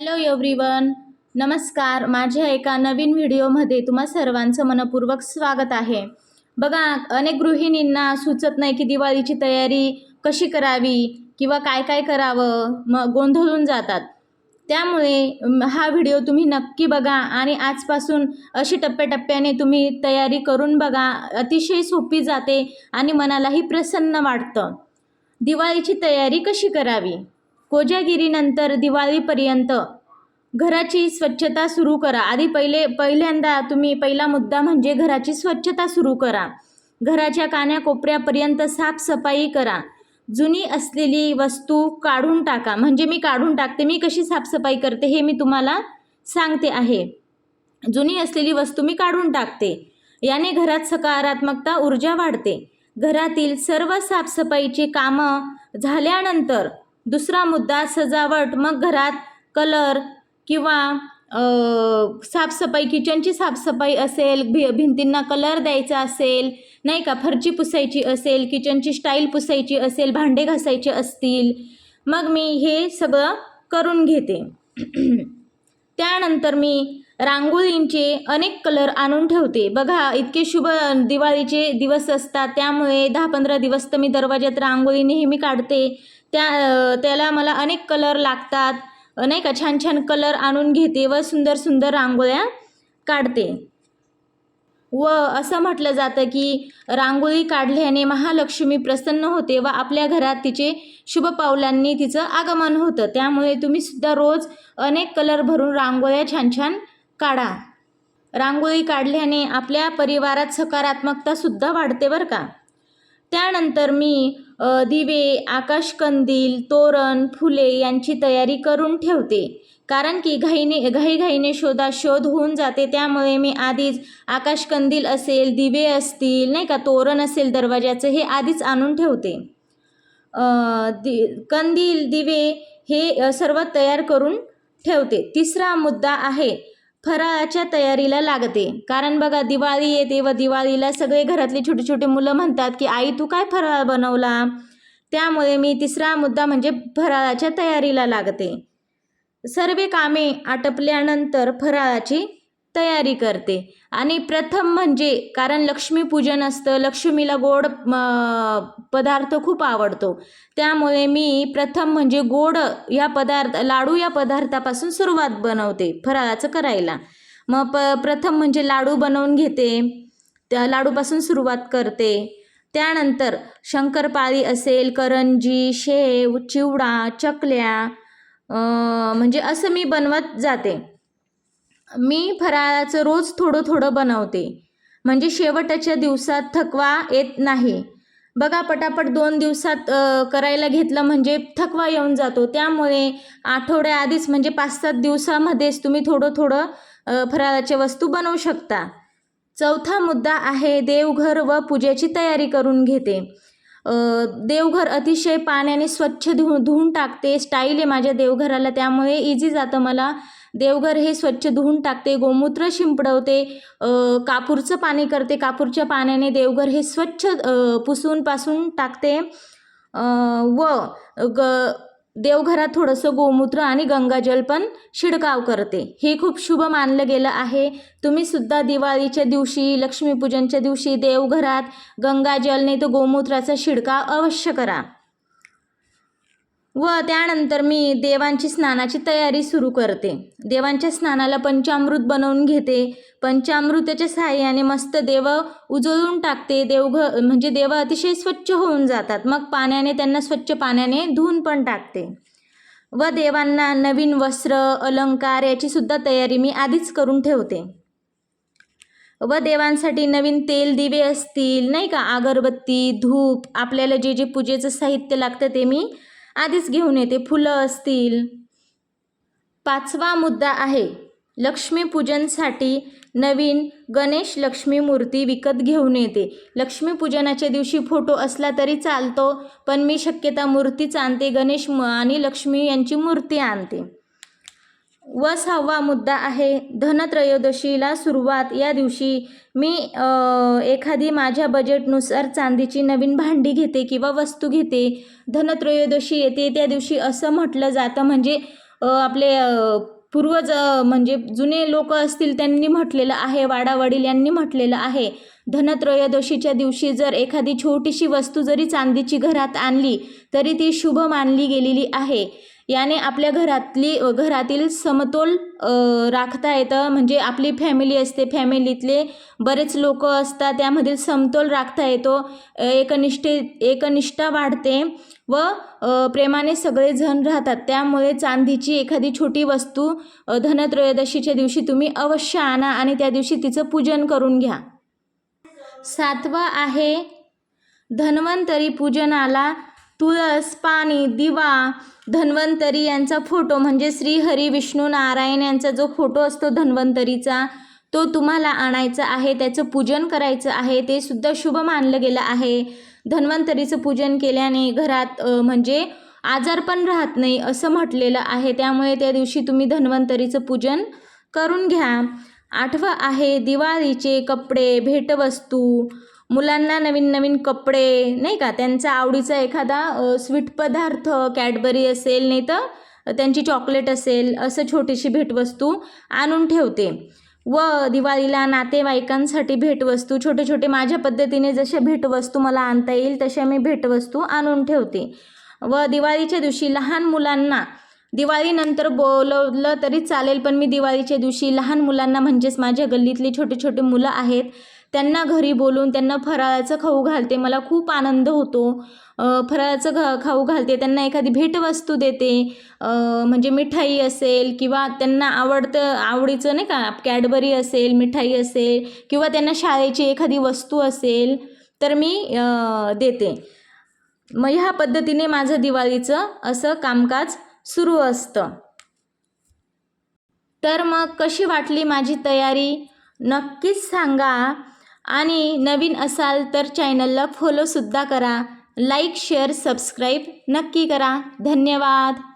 Hello everyone नमस्कार. माझ्या एका नवीन व्हिडिओमध्ये तुम्हा सर्वांचं मनपूर्वक स्वागत आहे. बघा अनेक गृहिणींना सुचत नाही की दिवाळीची तयारी कशी करावी किंवा काय काय करावं मग गोंधळून जातात. त्यामुळे हा व्हिडिओ तुम्ही नक्की बघा आणि आजपासून अशी टप्प्याटप्प्याने तुम्ही तयारी करून बघा. अतिशय सोपी जाते आणि मनालाही प्रसन्न वाटतं. दिवाळीची तयारी कशी करावी? कोजागिरीनंतर दिवाळीपर्यंत घराची स्वच्छता सुरू करा. आधी पहिले पहिल्यांदा तुम्ही पहिला मुद्दा म्हणजे घराची स्वच्छता सुरू करा. घराच्या कान्याकोपऱ्यापर्यंत साफसफाई करा. जुनी असलेली वस्तू काढून टाका. म्हणजे मी काढून टाकते मी कशी साफसफाई करते हे मी तुम्हाला सांगते आहे. जुनी असलेली वस्तू मी काढून टाकते. याने घरात सकारात्मकता ऊर्जा वाढते. घरातील सर्व साफसफाईची कामं झाल्यानंतर दुसरा मुद्दा सजावट. मग घरात कलर किंवा साफसफाई किचनची साफसफाई असेल भि भिंतींना कलर द्यायचा असेल नाही का? फरची पुसायची असेल किचनची स्टाईल पुसायची असेल भांडे घासायचे असतील. मग मी हे सगळं करून घेते. त्यानंतर मी रांगोळींचे अनेक कलर आणून ठेवते. बघा इतके शुभ दिवाळीचे दिवस असतात त्यामुळे दहा पंधरा दिवस तर मी दरवाज्यात रांगोळी नेहमी काढते. त्या त्याला मला अनेक कलर लागतात. नाही का? छान छान कलर आणून घेते व सुंदर सुंदर रांगोळ्या काढते. व असं म्हटलं जातं की रांगोळी काढल्याने महालक्ष्मी प्रसन्न होते व आपल्या घरात तिचे शुभ पावलांनी तिचं आगमन होतं. त्यामुळे तुम्ही सुद्धा रोज अनेक कलर भरून रांगोळ्या छान छान काढा. रांगोळी काढल्याने आपल्या परिवारात सकारात्मकता सुद्धा वाढते बरं का? त्यानंतर मी दिवे आकाशकंदील तोरण फुले यांची तयारी करून ठेवते. कारण की घाईने घाईघाईने शोधा शोध होऊन जाते. त्यामुळे मी आधीच आकाशकंदील असेल दिवे असतील नाही का तोरण असेल दरवाजाचं हे आधीच आणून ठेवते. दि कंदील दिवे हे सर्व तयार करून ठेवते. तिसरा मुद्दा आहे फराळाच्या तयारीला लागते. कारण बघा दिवाळी येते व दिवाळीला सगळे घरातले छोटे छोटे मुलं म्हणतात की आई तू काय फराळ बनवला? त्यामुळे मी तिसरा मुद्दा म्हणजे फराळाच्या तयारीला लागते. सर्व कामे आटपल्यानंतर फराळाची तयारी करते. आणि प्रथम म्हणजे कारण लक्ष्मीपूजन असतं लक्ष्मीला गोड पदार्थ खूप आवडतो. त्यामुळे मी प्रथम म्हणजे गोड या पदार्थ लाडू या पदार्थापासून सुरुवात बनवते फराळाचं करायला. मग प प्रथम म्हणजे लाडू बनवून घेते त्या लाडूपासून सुरुवात करते. त्यानंतर शंकरपाळी असेल करंजी शेव चिवडा चकल्या म्हणजे असं मी बनवत जाते. मी फराळाचं रोज थोडं थोडं बनवते. म्हणजे शेवटच्या दिवसात थकवा येत नाही. बघा पटापट दोन दिवसात करायला घेतलं म्हणजे थकवा येऊन जातो. त्यामुळे आठवड्याआधीच म्हणजे पाच सात दिवसामध्येच तुम्ही थोडं थोडं फराळाच्या वस्तू बनवू शकता. चौथा मुद्दा आहे देवघर व पूजेची तयारी करून घेते. देवघर अतिशय पाण्याने स्वच्छ धुवून धुवून टाकते. स्टाईल आहे माझ्या देवघराला त्यामुळे इझी जातं मला. देवघर हे स्वच्छ धुवून टाकते गोमूत्र शिंपडवते कापूरचं पाणी करते. कापूरच्या पाण्याने देवघर हे स्वच्छ पुसूनपासून पुसून पासून टाकते व ग देवघरात थोडंसं गोमूत्र आणि गंगाजल पण शिडकाव करते. हे खूप शुभ मानलं गेलं आहे. तुम्ही सुद्धा दिवाळीच्या दिवशी लक्ष्मीपूजनच्या दिवशी देवघरात गंगाजल नाही तर गोमूत्राचा शिडकाव अवश्य करा. व त्यानंतर मी देवांची स्नानाची तयारी सुरू करते. देवांच्या स्नानाला पंचामृत बनवून घेते. पंचामृताच्या सहाय्याने मस्त देव उजळून टाकते. देवघ म्हणजे देव अतिशय स्वच्छ होऊन जातात. मग पाण्याने त्यांना स्वच्छ पाण्याने धुवून पण टाकते. व देवांना नवीन वस्त्र अलंकार याची सुद्धा तयारी मी आधीच करून ठेवते. व देवांसाठी नवीन तेल दिवे असतील नाही का? अगरबत्ती धूप आपल्याला जे जे पूजेचं साहित्य लागतं ते मी आधीच घेऊन येते. फुलं असतील. पाचवा मुद्दा आहे लक्ष्मीपूजनसाठी नवीन गणेश लक्ष्मी मूर्ती विकत घेऊन येते. लक्ष्मीपूजनाच्या दिवशी फोटो असला तरी चालतो पण मी शक्यता मूर्तीच आणते गणेश म- आणि लक्ष्मी यांची मूर्ती आणते. व सहावा मुद्दा आहे. धनत्रयोदशीला सुरुवात. या दिवशी मी एखादी माझ्या बजेटनुसार चांदीची नवीन भांडी घेते किंवा वस्तू घेते. धनत्रयोदशी येते. त्या दिवशी असं म्हटलं जातं म्हणजे आपले पूर्वज म्हणजे जुने लोक असतील त्यांनी म्हटलेलं आहे. वाडावडील यांनी म्हटलेलं आहे. धनत्रयोदशीच्या दिवशी जर एखादी छोटीशी वस्तू जरी चांदीची घरात आणली तरी ती शुभ मानली गेलेली आहे. याने आपल्या घरातली घरातील समतोल राखता येतं. म्हणजे आपली फॅमिली असते. फॅमिलीतले बरेच लोक असतात. त्यामधील समतोल राखता येतो. एकनिष्ठे एकनिष्ठा वाढते व प्रेमाने प्रेमाने सगळेजण राहतात. त्यामुळे चांदीची एखादी छोटी वस्तू धनत्रयोदशीच्या दिवशी तुम्ही अवश्य आणा आणि त्या दिवशी तिचं पूजन करून घ्या. सातवा आहे धन्वंतरी पूजनाला तुळस पाणी दिवा धन्वंतरी यांचा फोटो म्हणजे श्री हरी विष्णू नारायण यांचा जो फोटो असतो धन्वंतरीचा तो तुम्हाला आणायचा आहे त्याचं पूजन करायचं आहे ते सुद्धा शुभ मानलं गेलं आहे. धन्वंतरीचं पूजन केल्याने घरात म्हणजे आजार पण राहत नाही असं म्हटलेलं आहे. त्यामुळे त्या दिवशी तुम्ही धन्वंतरीचं पूजन करून घ्या. आठवं आहे दिवाळीचे कपडे भेटवस्तू मुलांना नवीन नवीन कपडे नाही का? त्यांचा आवडीचा एखादा स्वीट पदार्थ कॅडबरी असेल नाही तर त्यांची चॉकलेट असेल असं छोटीशी भेटवस्तू आणून ठेवते. व दिवाळीला नातेवाईकांसाठी भेटवस्तू छोटे छोटे माझ्या पद्धतीने जशा भेटवस्तू मला आणता येईल तशा मी भेटवस्तू आणून ठेवते. व दिवाळीच्या दिवशी लहान मुलांना दिवाळीनंतर बोलवलं तरी चालेल पण मी दिवाळीच्या दिवशी लहान मुलांना म्हणजेच माझ्या गल्लीतली छोटे छोटे मुलं आहेत त्यांना घरी बोलून त्यांना फराळाचं खाऊ घालते. मला खूप आनंद होतो. फराळाचं घ खाऊ घालते. त्यांना एखादी भेटवस्तू देते. म्हणजे मिठाई असेल किंवा त्यांना आवडतं आवडीचं नाही का कॅडबरी असेल मिठाई असेल किंवा त्यांना शाळेची एखादी वस्तू असेल तर मी देते. मग ह्या पद्धतीने माझं दिवाळीचं असं कामकाज सुरू असतं. तर मग कशी वाटली माझी तयारी? नक्कीच सांगा. आणि नवीन असाल तर चॅनलला फॉलोसुद्धा करा. लाईक शेअर सबस्क्राईब नक्की करा. धन्यवाद.